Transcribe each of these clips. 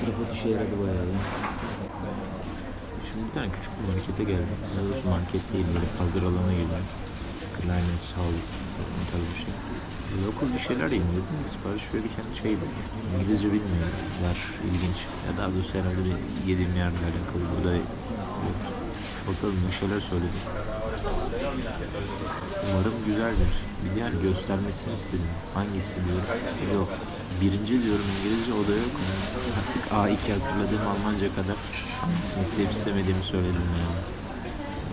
Tripod işe yaradı bayağı ya. Şimdi bir tane küçük bir markete geldim. Daha doğrusu market değil böyle pazar alana gibi. Klarnet, sağlık falan tarzı bir şey. Local bir şeyler yiyeyim dedim. de Sipariş verirken şey dedim. İngilizce bilmiyorlar. ilginç. Ya daha doğrusu herhalde bir yediğim yerle alakalı. Burada yok. Bakalım bir şeyler söyledim. Umarım güzeldir. Bir diğer göstermesini istedim. Hangisi diyorum. Yok. Birinci diyorum İngilizce o da yok. Artık A2 hatırladığım Almanca kadar hangisini isteyip istemediğimi söyledim yani.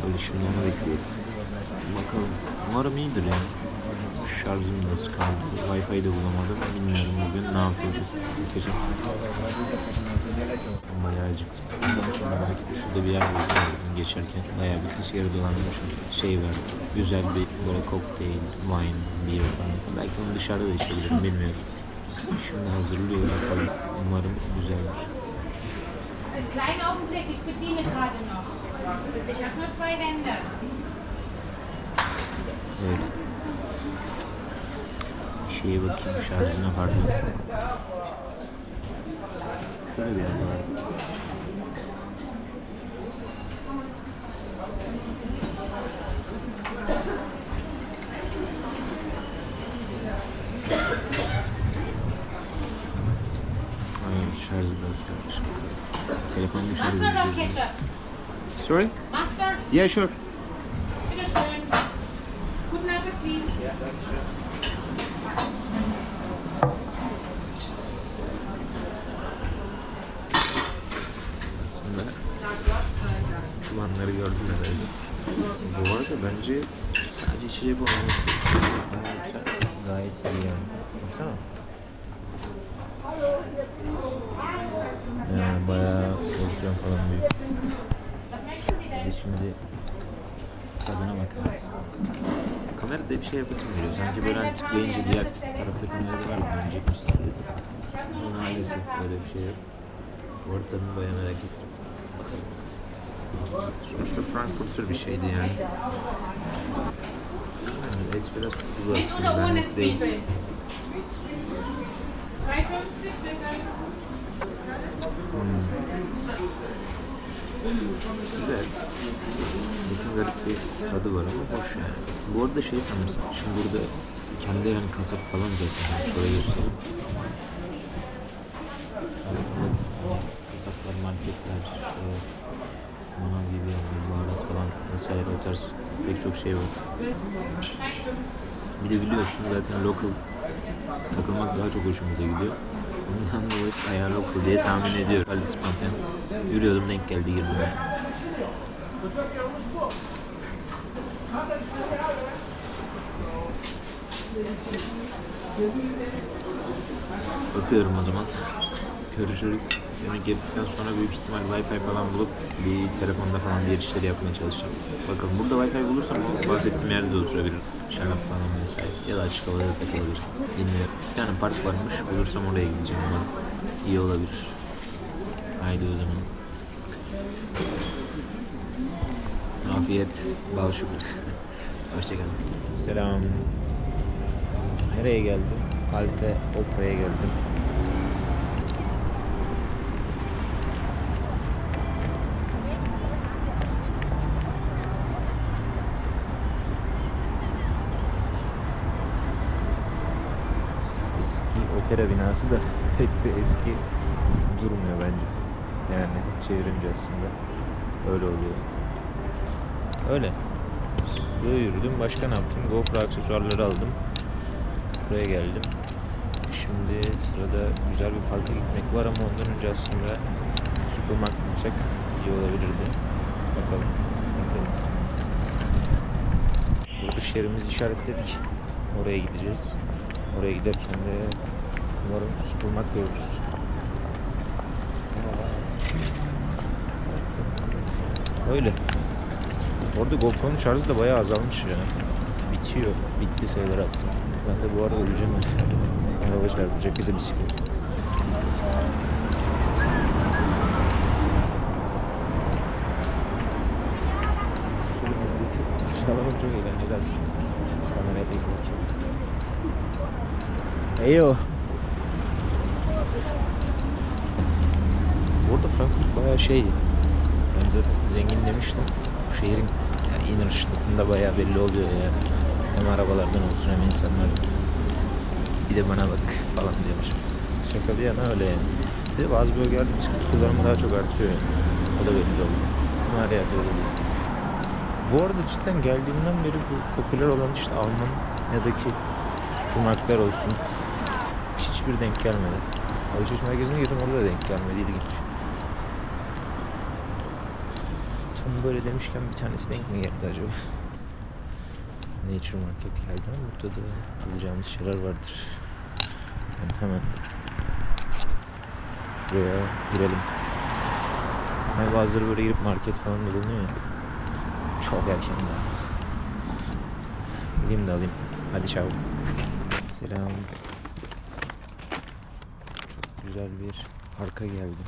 Öyle şimdi onu bekliyorum. Bakalım. Umarım iyidir yani. Şarjım nasıl kaldı? Wi-Fi de bulamadım. Bilmiyorum bugün ne yapıyorduk. Bakacağım. Bayağı acıktım. Sonra belki şurada bir yer buldum geçerken. Bayağı birkaç yere dolandım çünkü şey var. Güzel bir böyle kokteyl, wine, beer falan. Belki onu dışarıda da içebilirim bilmiyorum. Şimdi hazırlıyor bakalım. Umarım güzeldir. Einen kleinen Augenblick, ich bediene gerade noch. Ich habe nur zwei Hände. Öyle. Bir şeye bakayım şarjına pardon. Şöyle bir yer var. Aynen şarjı da az kalmış. Telefonumu şarj Mustard oder edeceğim. Ketchup? Sorry? Mustard, Yeah, sure. bitteschön. Guten Appetit. aslında kullanları gördüm herhalde. Bu arada bence sadece içecek olmaması gayet iyi yani. Baksana. Yani bayağı porsiyon falan büyük. Biz şimdi tadına bakarız. Kamerada bir şey yapasım geliyor. Sanki böyle hani tıklayınca diğer tarafta kamerada var mı? Dönecekmiş hissettim. Ama maalesef böyle bir şey yok. Tadını bayağı merak ettim. Sonuçta Frankfurter bir şeydi yani. yani et biraz sulu aslında. benlik değil. Zwiebeln? 2,50 bitte. Güzel. Etin garip bir tadı var ama hoş yani. Bu arada şey sanırsam, şimdi burada kendi yani kasap falan zaten. Şöyle göstereyim. Kasaplar, marketler, işte manav gibi yani baharat falan vesaire o tarz pek çok şey var. Bir de biliyorsun zaten local takılmak daha çok hoşumuza gidiyor. Ondan dolayı ayağı local diye tahmin ediyorum. Ali spontan. Yürüyordum denk geldi girdim. Öpüyorum o zaman. Görüşürüz. Yemek yedikten sonra büyük ihtimal Wi-Fi falan bulup bir telefonda falan diğer işleri yapmaya çalışacağım. Bakalım burada Wi-Fi bulursam bahsettiğim yerde de oturabilirim. Şarap falan vesaire. Ya da açık havada da takılabilirim. Bilmiyorum. Bir tane park varmış. Bulursam oraya gideceğim umarım. İyi olabilir. Haydi o zaman. Afiyet, bal şükür. Hoşçakalın. Selam. Nereye geldim? Halte Opra'ya geldim. Opera binası da pek de eski durmuyor bence. Yani çevirince aslında öyle oluyor. Öyle. Böyle yürüdüm. Başka ne yaptım? GoPro aksesuarları aldım. Buraya geldim. Şimdi sırada güzel bir parka gitmek var ama ondan önce aslında supermarket bulsak iyi olabilirdi. Bakalım. Bakalım. Burada şehrimizi işaretledik. Oraya gideceğiz. Oraya giderken de umarım supermarket görürüz. Öyle. Orada GoPro'nun şarjı da bayağı azalmış ya. Bitiyor. Bitti sayıları attım. Ben de bu arada öleceğim. Araba çarpacak bir de bisiklet. Şalamak çok eğlenceli aslında. Kameraya. Eyo. Bu arada Frankfurt bayağı şey. Ben zaten zengin demiştim. Bu şehrin yani inner statında bayağı belli oluyor yani. Hem arabalardan olsun hem insanlar. Bir de bana bak falan diyormuş. Şaka bir yana öyle yani. Bir de bazı bölgelerde bisiklet kullanımı daha çok artıyor yani. O da belli oluyor. Ama her yerde öyle değil. Bu arada cidden geldiğimden beri bu popüler olan işte Almanya'daki süpermarketler olsun. Hiçbir denk gelmedi. Alışveriş merkezine girdim orada da denk gelmedi. İlginç. Tam böyle demişken bir tanesi denk mi geldi acaba? Nature Market geldi ama burada da alacağımız şeyler vardır. Yani hemen şuraya girelim. Hani bazıları böyle girip market falan dolanıyor ya. Çok erken daha. Gideyim de alayım. Hadi çabuk. Selam. Çok güzel bir parka geldim.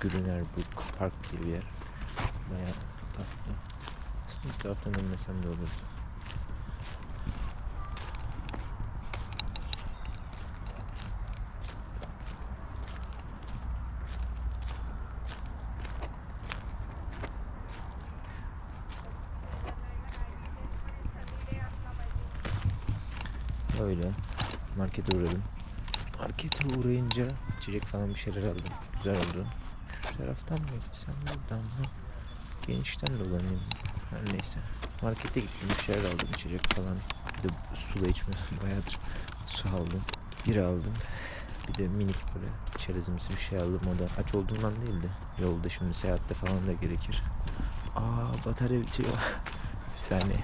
Grüner Brook Park diye bir yer. Baya tatlı. Bu taraftan dönmesem de olurdu. Öyle. Markete uğradım. Markete uğrayınca içecek falan bir şeyler aldım. Güzel oldu. Şu taraftan mı gitsem buradan mı? Genişten dolanayım. Her neyse. Markete gittim bir şeyler aldım içecek falan. Bir de su da içmedim bayağıdır. Su aldım. Bir aldım. Bir de minik böyle çerezimsi bir şey aldım. O da aç olduğumdan değil de yolda şimdi seyahatte falan da gerekir. Aa batarya bitiyor. bir saniye.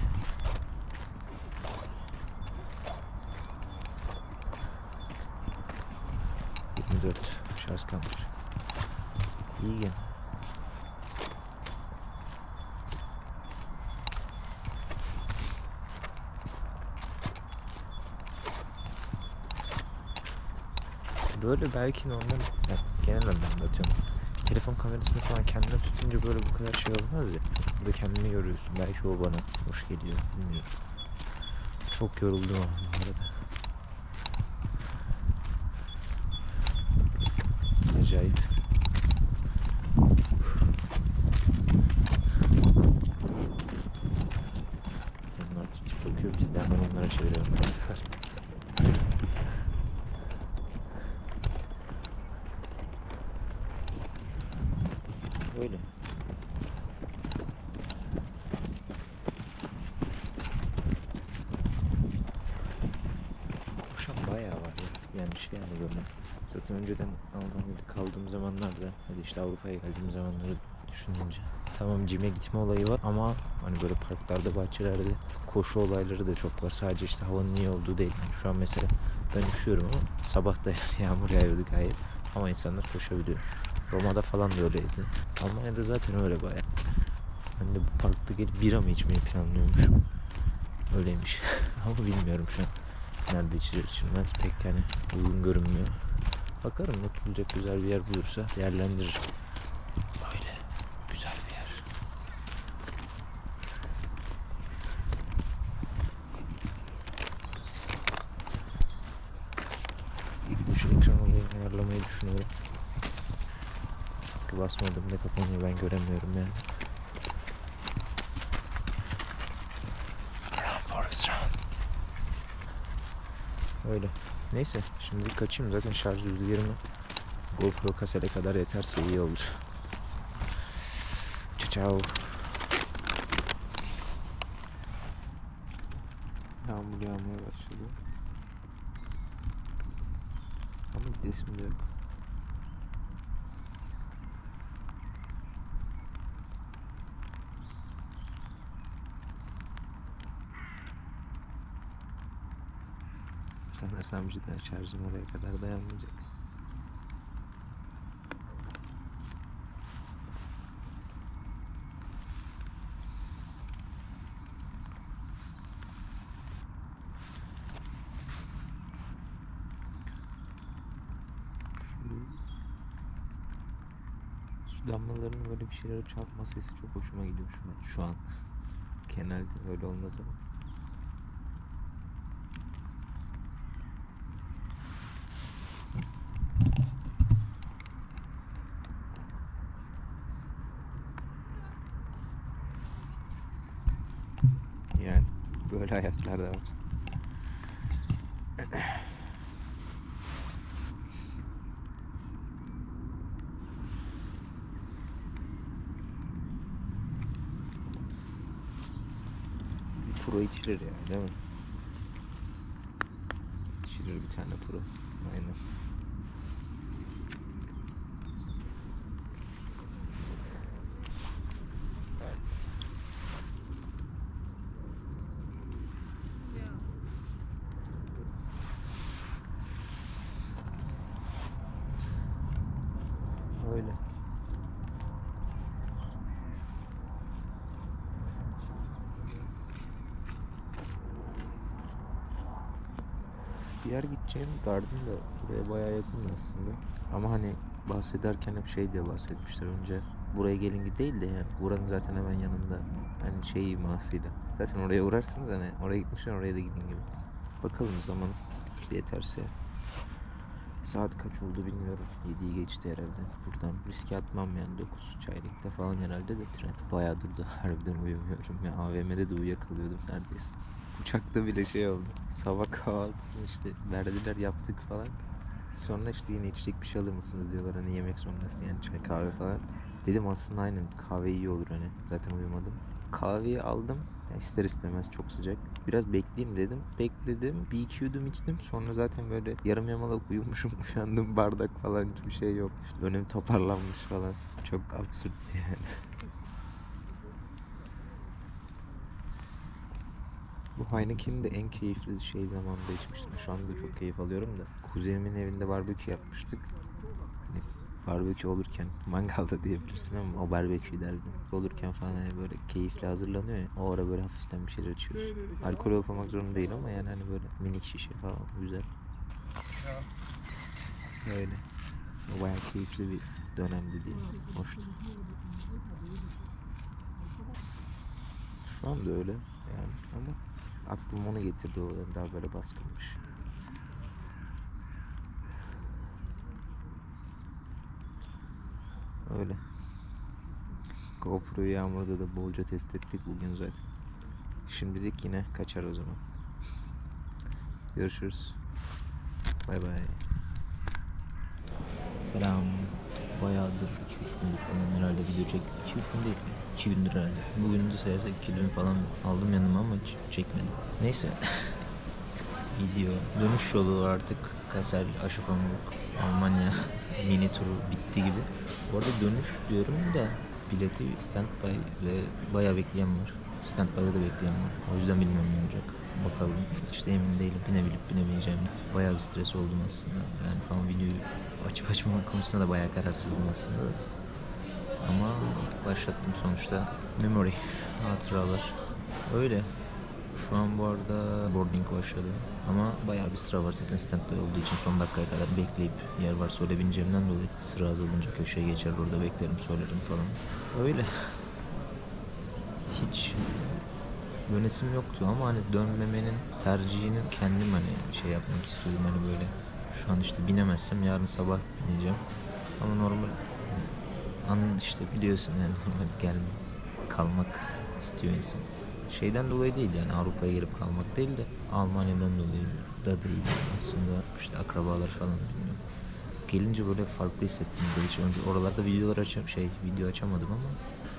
dört şarj kalmış. İyi gene. Böyle belki normal yani genel anlamda atıyorum. Telefon kamerasını falan kendine tutunca böyle bu kadar şey olmaz ya. Burada kendini görüyorsun. Belki o bana hoş geliyor. Bilmiyorum. Çok yoruldum ama bu arada. Acayip. Onlar tutup bakıyor biz de hemen onlara çeviriyoruz. Öyle. Koşan bayağı var ya. Şey yani böyle. Zaten önceden Almanya'da kaldığım zamanlarda hadi işte Avrupa'ya geldiğim zamanları düşününce tamam cime gitme olayı var ama hani böyle parklarda bahçelerde koşu olayları da çok var. Sadece işte havanın iyi olduğu değil. Yani şu an mesela ben üşüyorum ama sabah da yani yağmur yağıyordu gayet. Ama insanlar koşabiliyor. Roma'da falan da öyleydi. Almanya'da zaten öyle baya. Ben de bu parkta gelip bira mı içmeyi planlıyormuşum. Öyleymiş. ama bilmiyorum şu an. Nerede içilir içilmez pek yani uygun görünmüyor. Bakarım oturulacak güzel bir yer bulursa değerlendiririm. Böyle güzel bir yer. Bu şu ekran olayını ayarlamayı düşünüyorum. Basmadım ne kapanıyor ben göremiyorum yani. Run Forrest run. Öyle. Neyse şimdi kaçayım zaten şarj %20. GoPro kasete kadar yeterse iyi olur. Ciao ciao. Yağmur yağmaya başladı. Ama gidesim de yok. Sanırsam cidden şarjım oraya kadar dayanmayacak. Damlalarının böyle bir şeylere çarpma sesi çok hoşuma gidiyor şu an. Şu an. Genelde öyle olmaz ama. Da var. Bir pro içilir ya değil mi? İçilir bir tane pro. Aynen. Öyle. Diğer gideceğim garden da buraya bayağı yakın aslında. Ama hani bahsederken hep şey diye bahsetmişler önce. Buraya gelin değil de yani buranın zaten hemen yanında. Hani şey imasıyla. Zaten oraya uğrarsınız hani oraya gitmişler oraya da gidin gibi. Bakalım zaman yeterse. Saat kaç oldu bilmiyorum. 7'yi geçti herhalde. Buradan riske atmam yani 9 çaylıkta falan herhalde de tren. Bayağı durdu. Harbiden uyumuyorum ya. AVM'de de uyuyakalıyordum neredeyse. Uçakta bile şey oldu. Sabah kahvaltısını işte verdiler yaptık falan. Sonra işte yine içecek bir şey alır mısınız diyorlar hani yemek sonrası yani çay kahve falan. Dedim aslında aynen kahve iyi olur hani zaten uyumadım. Kahveyi aldım ya ister istemez çok sıcak. Biraz bekleyeyim dedim. Bekledim. Bir iki yudum içtim. Sonra zaten böyle yarım yamalak uyumuşum. Uyandım bardak falan hiçbir şey yok. İşte önüm toparlanmış falan. Çok absürt yani. Bu Heineken'i de en keyifli şey zamanda içmiştim. Şu anda da çok keyif alıyorum da. Kuzenimin evinde barbekü yapmıştık. Hani barbekü olurken mangalda diyebilirsin ama o barbekü derdim. Olurken falan hani böyle keyifli hazırlanıyor ya. O ara böyle hafiften bir şeyler içiyoruz. Alkol olmak zorunda değil ama yani hani böyle minik şişe falan güzel. Öyle. O bayağı keyifli bir dönemdi diyeyim. Hoştu. Şu anda öyle yani ama aklım onu getirdi o daha böyle baskınmış. Öyle. GoPro'yu yağmurda da bolca test ettik bugün zaten. Şimdilik yine kaçar o zaman. Görüşürüz. Bay bay. Selam. Bayağıdır 2-3 gündür video çek. 2-3 gün değil. 2 gündür herhalde. Bugün de sayarsak 2 gün falan aldım yanıma ama çekmedim. Neyse. Video. Dönüş yolu artık Kassel, Aşıpamuk, Almanya mini turu bitti gibi. Bu arada dönüş diyorum da bileti standby ve bayağı bekleyen var. Standby'da da bekleyen var. O yüzden bilmiyorum ne olacak. Bakalım. İşte emin değilim. Binebilip binemeyeceğim. Bayağı bir stres oldum aslında. Yani şu an videoyu açıp açmamak konusunda da bayağı kararsızdım aslında da. Ama başlattım sonuçta. Memory, hatıralar. Öyle. Şu an bu arada boarding başladı. Ama bayağı bir sıra var zaten standby olduğu için son dakikaya kadar bekleyip yer varsa öyle bineceğimden dolayı sıra azalınca köşeye geçer orada beklerim söylerim falan. Öyle. Hiç dönesim yoktu ama hani dönmemenin tercihini kendim hani şey yapmak istiyordum hani böyle şu an işte binemezsem yarın sabah bineceğim ama normal an işte biliyorsun yani normal gel kalmak istiyor insan. Şeyden dolayı değil yani Avrupa'ya gelip kalmak değil de Almanya'dan dolayı da değil. Aslında işte akrabalar falan bilmiyorum. Gelince böyle farklı hissettim. Hiç önce oralarda videolar açam şey video açamadım ama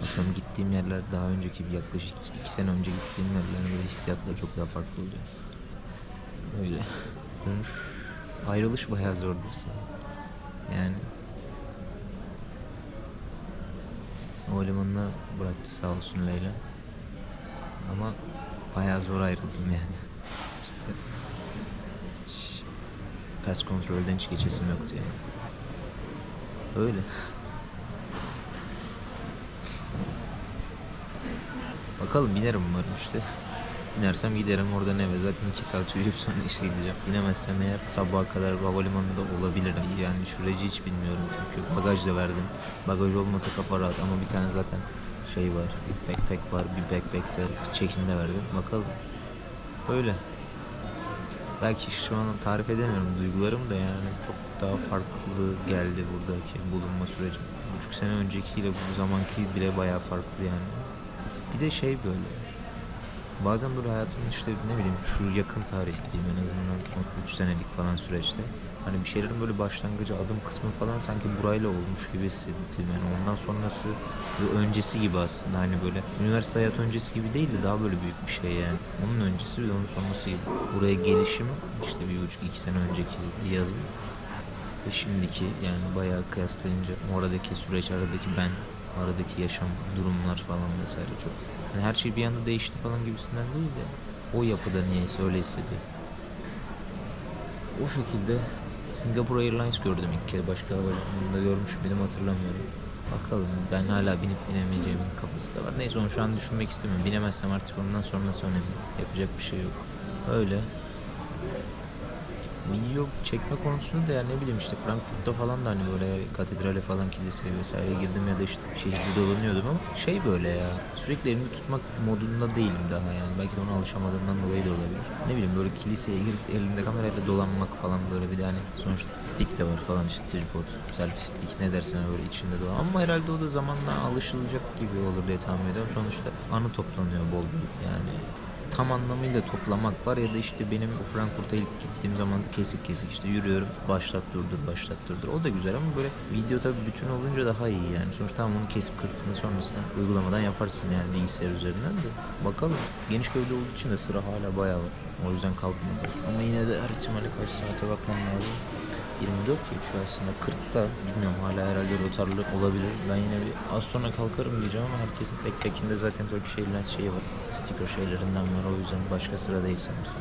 atıyorum gittiğim yerler daha önceki yaklaşık iki sene önce gittiğim yerler böyle hissiyatlar çok daha farklı oluyor. Öyle. Dönüş ayrılış bayağı zordu yani o limanına bıraktı sağ olsun Leyla. Ama bayağı zor ayrıldım yani. İşte hiç pes kontrolden hiç geçesim yoktu yani. Öyle. Bakalım binerim umarım işte. Binersem giderim oradan eve. Zaten 2 saat uyuyup sonra işe gideceğim. Binemezsem eğer sabaha kadar havalimanında olabilirim. Yani süreci hiç bilmiyorum çünkü bagaj da verdim. Bagaj olmasa kafa rahat ama bir tane zaten şey var. Backpack var. Bir backpack'te check-in de verdim. Bakalım. Öyle. Belki şu an tarif edemiyorum duygularım da yani çok daha farklı geldi buradaki bulunma süreci. Buçuk sene öncekiyle bu zamanki bile bayağı farklı yani. Bir de şey böyle Bazen böyle hayatımın işte ne bileyim şu yakın tarih diyeyim en azından son 3 senelik falan süreçte hani bir şeylerin böyle başlangıcı adım kısmı falan sanki burayla olmuş gibi hissettim. Yani ondan sonrası ve öncesi gibi aslında hani böyle üniversite hayat öncesi gibi değil de daha böyle büyük bir şey yani. Onun öncesi ve onun sonrası gibi. Buraya gelişim işte bir buçuk iki sene önceki yazın ve şimdiki yani bayağı kıyaslayınca oradaki süreç, aradaki ben, aradaki yaşam, durumlar falan vesaire çok. Yani her şey bir anda değişti falan gibisinden değil de o yapıda niyeyse öyle hissediyor. O şekilde Singapore Airlines gördüm ilk kez. Başka havalimanında görmüş müydüm hatırlamıyorum. Bakalım ben hala binip binemeyeceğimin kafası da var. Neyse onu şu an düşünmek istemiyorum. Binemezsem artık ondan sonrası önemli. Yapacak bir şey yok. Öyle video çekme konusunda da yani ne bileyim işte Frankfurt'ta falan da hani böyle katedrale falan kiliseye vesaire girdim ya da işte şehirde dolanıyordum ama şey böyle ya sürekli elimi tutmak modunda değilim daha yani belki de ona alışamadığımdan dolayı da olabilir. Ne bileyim böyle kiliseye girip elinde kamerayla dolanmak falan böyle bir de hani sonuçta stick de var falan işte tripod, selfie stick ne dersen böyle içinde dolan ama herhalde o da zamanla alışılacak gibi olur diye tahmin ediyorum. Sonuçta anı toplanıyor bol bol yani tam anlamıyla toplamak var ya da işte benim Frankfurt'a ilk gittiğim zaman kesik kesik işte yürüyorum başlat durdur başlat durdur o da güzel ama böyle video tabii bütün olunca daha iyi yani. Sonuçta tamam onu kesip kırpını sonrasında uygulamadan yaparsın yani bilgisayar üzerinden de. Bakalım. Geniş gövde olduğu için de sıra hala bayağı var. O yüzden kalkmadı. Ama yine de her ihtimalle kaç saate bakmam lazım 24 ya şu aslında 40'ta bilmiyorum hala herhalde rotarlı olabilir. Ben yine bir az sonra kalkarım diyeceğim ama herkesin backpack'inde zaten Turkish Airlines şeyi var. Sticker şeylerinden var o yüzden başka sıra değil sanırım.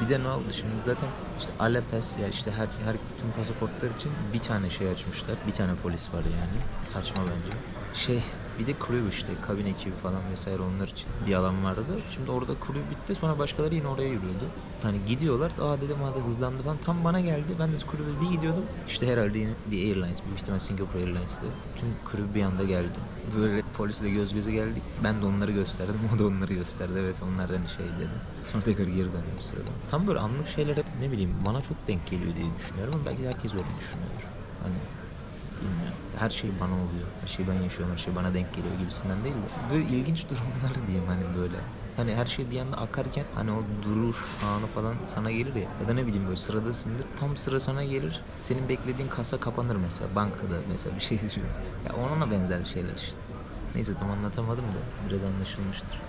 bir de ne oldu şimdi zaten işte Alepes ya işte her, her tüm pasaportlar için bir tane şey açmışlar. Bir tane polis var yani. Saçma bence. Şey bir de crew işte kabin ekibi falan vesaire onlar için bir alan vardı. Şimdi orada crew bitti sonra başkaları yine oraya yürüyordu. Hani gidiyorlar aa dedim hadi hızlandı falan tam bana geldi. Ben de crew'e bir gidiyordum. İşte herhalde yine bir airlines büyük ihtimal Singapore Airlines'tı. Tüm crew bir anda geldi. Böyle polisle göz göze geldik. Ben de onları gösterdim. O da onları gösterdi. Evet onlar hani şey dedi. Sonra tekrar geri döndüm sırada. Tam böyle anlık şeyler hep ne bileyim bana çok denk geliyor diye düşünüyorum belki de herkes öyle düşünüyor. Hani bilmiyorum. Her şey bana oluyor. Her şey ben yaşıyorum. Her şey bana denk geliyor gibisinden değil de. Böyle ilginç durumlar diyeyim hani böyle. Hani her şey bir anda akarken hani o duruş anı falan sana gelir ya. Ya da ne bileyim böyle sıradasındır. Tam sıra sana gelir. Senin beklediğin kasa kapanır mesela. Bankada mesela bir şey düşün. Ya ona benzer şeyler işte. Neyse tam anlatamadım da biraz anlaşılmıştır.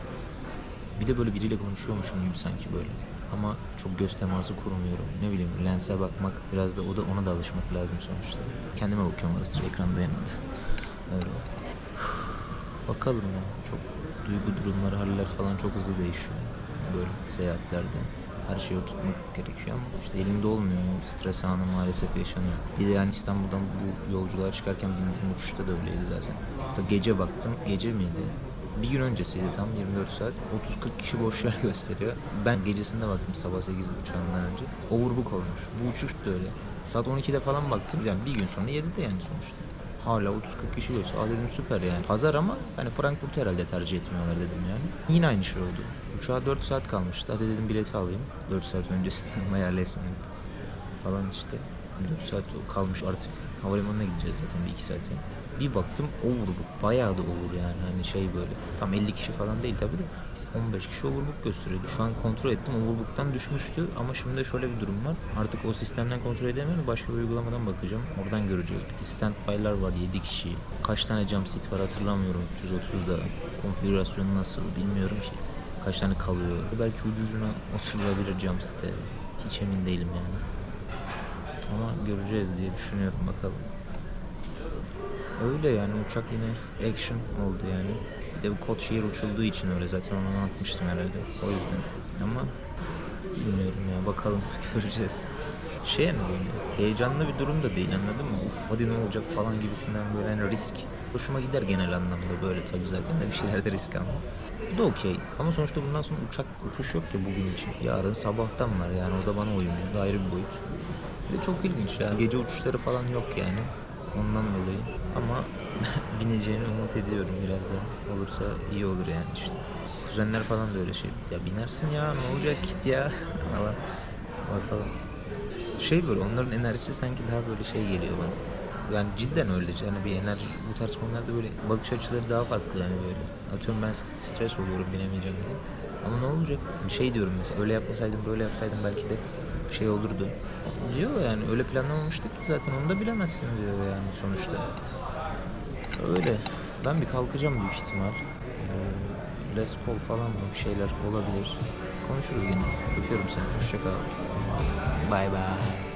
Bir de böyle biriyle konuşuyormuşum gibi sanki böyle. Ama çok göz teması kurmuyorum. Ne bileyim lense bakmak biraz da o da ona da alışmak lazım sonuçta. Kendime bakıyorum ara sıra ekranda yanında. Öyle. Bakalım ya. Çok duygu durumları, haller falan çok hızlı değişiyor. Böyle seyahatlerde. Her şeyi oturtmak gerekiyor ama işte elimde olmuyor. Stres anı maalesef yaşanıyor. Bir de yani İstanbul'dan bu yolculuğa çıkarken bindiğim uçuşta da öyleydi zaten. Hatta gece baktım. Gece miydi? Bir gün öncesiydi tam 24 saat. 30-40 kişi boş yer gösteriyor. Ben gecesinde baktım sabah 8 uçağından önce. Overbook olmuş. Bu uçuş da öyle. Saat 12'de falan baktım. Yani bir gün sonra 7'de yani sonuçta. Hala 30-40 kişi gösteriyor. Aa dedim süper yani. Pazar ama hani Frankfurt herhalde tercih etmiyorlar dedim yani. Yine aynı şey oldu. Uçağa 4 saat kalmıştı. Hadi dedim bileti alayım. 4 saat öncesinden bayağı resmiydi. Falan işte. 4 saat kalmış artık. Havalimanına gideceğiz zaten bir iki saate. Bir baktım overbook. Bayağı da olur yani hani şey böyle. Tam 50 kişi falan değil tabii de. 15 kişi overbook gösteriyordu. Şu an kontrol ettim overbook'tan düşmüştü ama şimdi de şöyle bir durum var. Artık o sistemden kontrol edemiyorum. Başka bir uygulamadan bakacağım. Oradan göreceğiz. Bir standby'lar var 7 kişi. Kaç tane jump seat var hatırlamıyorum. 330'da. Konfigürasyonu nasıl bilmiyorum ki. Kaç tane kalıyor. Belki ucu ucuna oturulabilir jump seat'e. Hiç emin değilim yani. Ama göreceğiz diye düşünüyorum bakalım. Öyle yani uçak yine action oldu yani. Bir de bu Koçşehir uçulduğu için öyle zaten onu anlatmıştım herhalde. O yüzden. Ama bilmiyorum ya bakalım göreceğiz. Şey mi böyle heyecanlı bir durum da değil anladın mı? Uf hadi ne olacak falan gibisinden böyle hani risk. Hoşuma gider genel anlamda böyle tabii zaten de bir şeylerde risk alma. Bu da okey. Ama sonuçta bundan sonra uçak uçuş yok ki bugün için. Yarın sabahtan var yani o da bana uymuyor. Da ayrı bir boyut. De çok ilginç ya. Gece uçuşları falan yok yani. Ondan dolayı. Ama bineceğini umut ediyorum biraz da. Olursa iyi olur yani işte. Kuzenler falan da öyle şey. Ya binersin ya ne olacak git ya. falan. Bakalım. Şey böyle onların enerjisi sanki daha böyle şey geliyor bana. yani cidden öyle. Yani bir enerji bu tarz konularda böyle bakış açıları daha farklı yani böyle. Atıyorum ben stres oluyorum binemeyeceğim diye. Ama ne olacak? Şey diyorum mesela öyle yapmasaydım böyle yapsaydım belki de şey olurdu. Diyor yani öyle planlamamıştık ki zaten onu da bilemezsin diyor yani sonuçta. Öyle. Ben bir kalkacağım büyük ihtimal. Ee, rest call falan mı bir şeyler olabilir. Konuşuruz yine. Öpüyorum seni. Hoşça kal. Bye bye.